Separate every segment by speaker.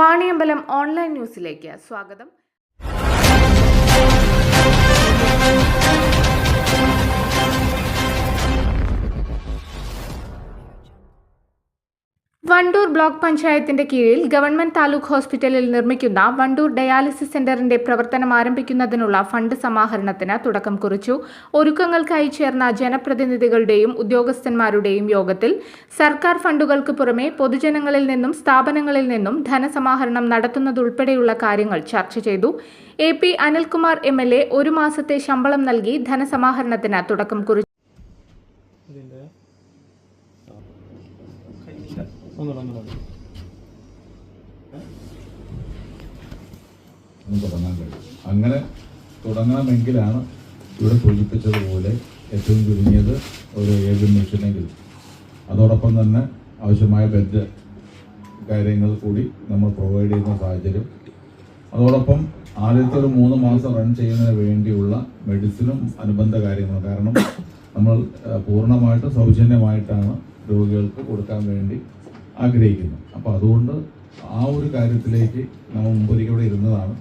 Speaker 1: Vaniyambalam online ന്യൂസിലേക്ക് സ്വാഗതം. Wandoor block പഞ്ചായത്തിന്റെ കീഴിൽ ഗവൺമെന്റ് താലൂക്ക് ഹോസ്പിറ്റലിൽ നിർമ്മിക്കുന്ന വണ്ടൂർ ഡയാലിസിസ് സെന്ററിന്റെ പ്രവർത്തനം ആരംഭിക്കുന്നതിനുള്ള ഫണ്ട് സമാഹരണത്തിന് തുടക്കം കുറിച്ചു. ഒരുക്കങ്ങൾക്കായി ചേർന്ന ജനപ്രതിനിധികളുടെയും ഉദ്യോഗസ്ഥന്മാരുടെയും യോഗത്തിൽ സർക്കാർ ഫണ്ടുകൾക്ക് പുറമെ പൊതുജനങ്ങളിൽ നിന്നും സ്ഥാപനങ്ങളിൽ നിന്നും ധനസമാഹരണം നടത്തുന്നതുൾപ്പെടെയുള്ള കാര്യങ്ങൾ ചർച്ച ചെയ്തു. A P Anilkumar M L A ഒരു മാസത്തെ ശമ്പളം നൽകി ധനസമാഹരണത്തിന് തുടക്കം കുറിച്ചു
Speaker 2: തുടങ്ങാൻ കഴിയും അങ്ങനെ തുടങ്ങണമെങ്കിലാണ് ഇവിടെ സൂചിപ്പിച്ചതുപോലെ ഏറ്റവും ചുരുങ്ങിയത് ഒരു ഏഴ് മിഷനെങ്കിലും അതോടൊപ്പം തന്നെ ആവശ്യമായ ബെഡ് കാര്യങ്ങൾ കൂടി നമ്മൾ പ്രൊവൈഡ് ചെയ്യുന്ന സാഹചര്യം. അതോടൊപ്പം ആദ്യത്തെ ഒരു മൂന്ന് മാസം റൺ ചെയ്യുന്നതിന് വേണ്ടിയുള്ള മെഡിസിനും അനുബന്ധ കാര്യങ്ങളും. കാരണം നമ്മൾ പൂർണമായിട്ടും സൗജന്യമായിട്ടാണ് രോഗികൾക്ക് കൊടുക്കാൻ വേണ്ടി ആഗ്രഹിക്കുന്നു. അപ്പോൾ അതുകൊണ്ട് ആ ഒരു കാര്യത്തിലേക്ക് നമ്മൾ മുമ്പൊരിക്കൽ ഇവിടെ ഇരുന്നതാണ്.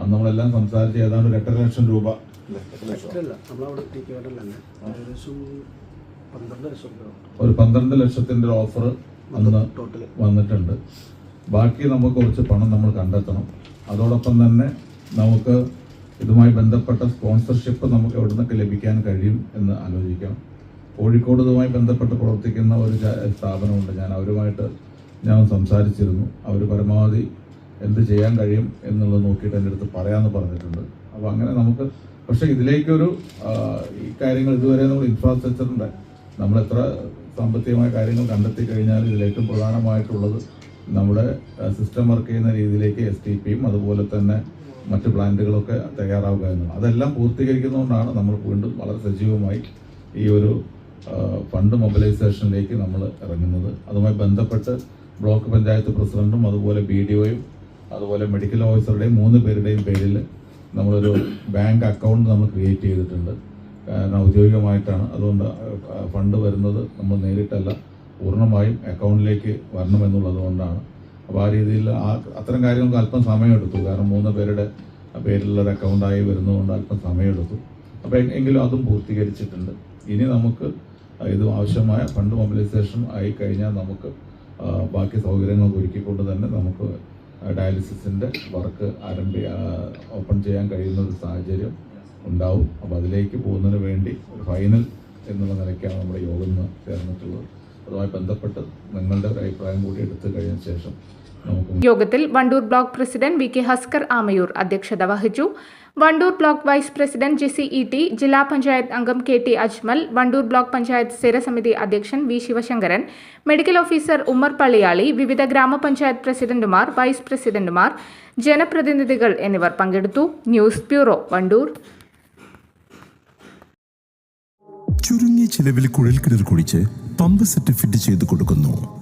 Speaker 2: അന്ന് നമ്മളെല്ലാം സംസാരിച്ച് ഏതാണ്ട് ഒരു എട്ടര ലക്ഷം രൂപ. ഒരു പന്ത്രണ്ട് ലക്ഷത്തിന്റെ ഒരു ഓഫർ അന്ന്
Speaker 3: ടോട്ടൽ
Speaker 2: വന്നിട്ടുണ്ട്. ബാക്കി നമുക്ക് കുറച്ച് പണം നമ്മൾ കണ്ടെത്തണം. അതോടൊപ്പം തന്നെ നമുക്ക് ഇതുമായി ബന്ധപ്പെട്ട സ്പോൺസർഷിപ്പ് നമുക്ക് എവിടെ നിന്നൊക്കെ ലഭിക്കാൻ കഴിയും എന്ന് ആലോചിക്കാം. കോഴിക്കോട് ഇതുമായി ബന്ധപ്പെട്ട് പ്രവർത്തിക്കുന്ന ഒരു സ്ഥാപനമുണ്ട്. ഞാൻ അവരുമായിട്ട് ഞാൻ സംസാരിച്ചിരുന്നു. അവർ പരമാവധി എന്ത് ചെയ്യാൻ കഴിയും എന്നുള്ളത് നോക്കിയിട്ട് എന്റെ അടുത്ത് പറയാമെന്ന് പറഞ്ഞിട്ടുണ്ട്. അപ്പോൾ അങ്ങനെ നമുക്ക് പക്ഷേ ഇതിലേക്കൊരു ഈ കാര്യങ്ങൾ ഇതുവരെ നമ്മൾ ഇൻഫ്രാസ്ട്രക്ചറിന്റെ നമ്മൾ എത്ര സാമ്പത്തികമായ കാര്യങ്ങൾ കണ്ടെത്തി കഴിഞ്ഞാൽ ഇതിൽ ഏറ്റവും പ്രധാനമായിട്ടുള്ളത് നമ്മുടെ സിസ്റ്റം വർക്ക് ചെയ്യുന്ന രീതിയിലേക്ക് എസ് ടി പിയും അതുപോലെ തന്നെ മറ്റ് പ്ലാന്റുകളൊക്കെ തയ്യാറാവുക എന്നുള്ളത്. അതെല്ലാം പൂർത്തീകരിക്കുന്നതുകൊണ്ടാണ് നമ്മൾ വീണ്ടും വളരെ സജീവമായി ഈ ഒരു ഫണ്ട് മൊബിലൈസേഷനിലേക്ക് നമ്മൾ ഇറങ്ങുന്നത്. അതുമായി ബന്ധപ്പെട്ട് ബ്ലോക്ക് പഞ്ചായത്ത് പ്രസിഡന്റും അതുപോലെ ബി അതുപോലെ മെഡിക്കൽ ഓഫീസറുടെയും മൂന്ന് പേരുടെയും പേരിൽ നമ്മളൊരു ബാങ്ക് അക്കൗണ്ട് നമ്മൾ ക്രിയേറ്റ് ചെയ്തിട്ടുണ്ട്. കാരണം ഔദ്യോഗികമായിട്ടാണ്. അതുകൊണ്ട് ഫണ്ട് വരുന്നത് നമ്മൾ നേരിട്ടല്ല. പൂർണമായും അക്കൗണ്ടിലേക്ക് വരണമെന്നുള്ളത് കൊണ്ടാണ്. അപ്പോൾ ആ രീതിയിൽ ആ അത്തരം കാര്യങ്ങൾക്ക് അല്പം സമയമെടുത്തു. കാരണം മൂന്ന് പേരുടെ പേരിലുള്ള അക്കൗണ്ടായി വരുന്നതുകൊണ്ട് അല്പം സമയമെടുത്തു. അപ്പോൾ എങ്കിലും അതും പൂർത്തീകരിച്ചിട്ടുണ്ട്. ഇനി നമുക്ക് ഇത് ആവശ്യമായ ഫണ്ട് മൊബിലൈസേഷൻ ആയി കഴിഞ്ഞാൽ നമുക്ക് ബാക്കി സൗകര്യങ്ങൾ ഒരുക്കിക്കൊണ്ട് തന്നെ നമുക്ക് ഡയാലിസിസിന്റെ വർക്ക് ആരംഭി ഓപ്പൺ ചെയ്യാൻ കഴിയുന്ന ഒരു സാഹചര്യം ഉണ്ടാവും. അപ്പോൾ അതിലേക്ക് പോകുന്നതിന് വേണ്ടി ഒരു ഫൈനൽ എന്നുള്ള നിലയ്ക്കാണ് നമ്മുടെ യോഗം ചേർന്നിട്ടുള്ളത്. അതുമായി ബന്ധപ്പെട്ട് നിങ്ങളുടെ ഒരു അഭിപ്രായം കൂടി എടുത്തു കഴിഞ്ഞ ശേഷം
Speaker 1: യോഗത്തിൽ Wandoor block president V K Haskar Amayur അധ്യക്ഷത വഹിച്ചു. Wandoor block vice president Jessy E T ജില്ലാ പഞ്ചായത്ത് അംഗം K T Ajmal Wandoor block panchayat സ്ഥിരസമിതി അധ്യക്ഷൻ V Sivasankaran medical officer Ummer Palliyali വിവിധ ഗ്രാമപഞ്ചായത്ത് പ്രസിഡന്റുമാർ വൈസ് പ്രസിഡന്റുമാർ ജനപ്രതിനിധികൾ എന്നിവർ പങ്കെടുത്തു. News bureau Wandoor.
Speaker 4: ചുരുങ്ങിയ ചിലവിൽ കുഴൽക്കിണർ കുഴിച്ച് പമ്പ് സെറ്റ് ഫിറ്റ് ചെയ്ത് കൊടുക്കുന്നു.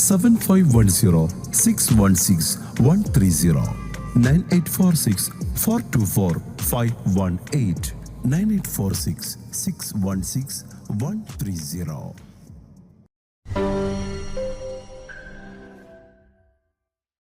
Speaker 4: seven five one zero six one six one three zero nine eight four six four two four five one eight nine eight four six six one six one three zero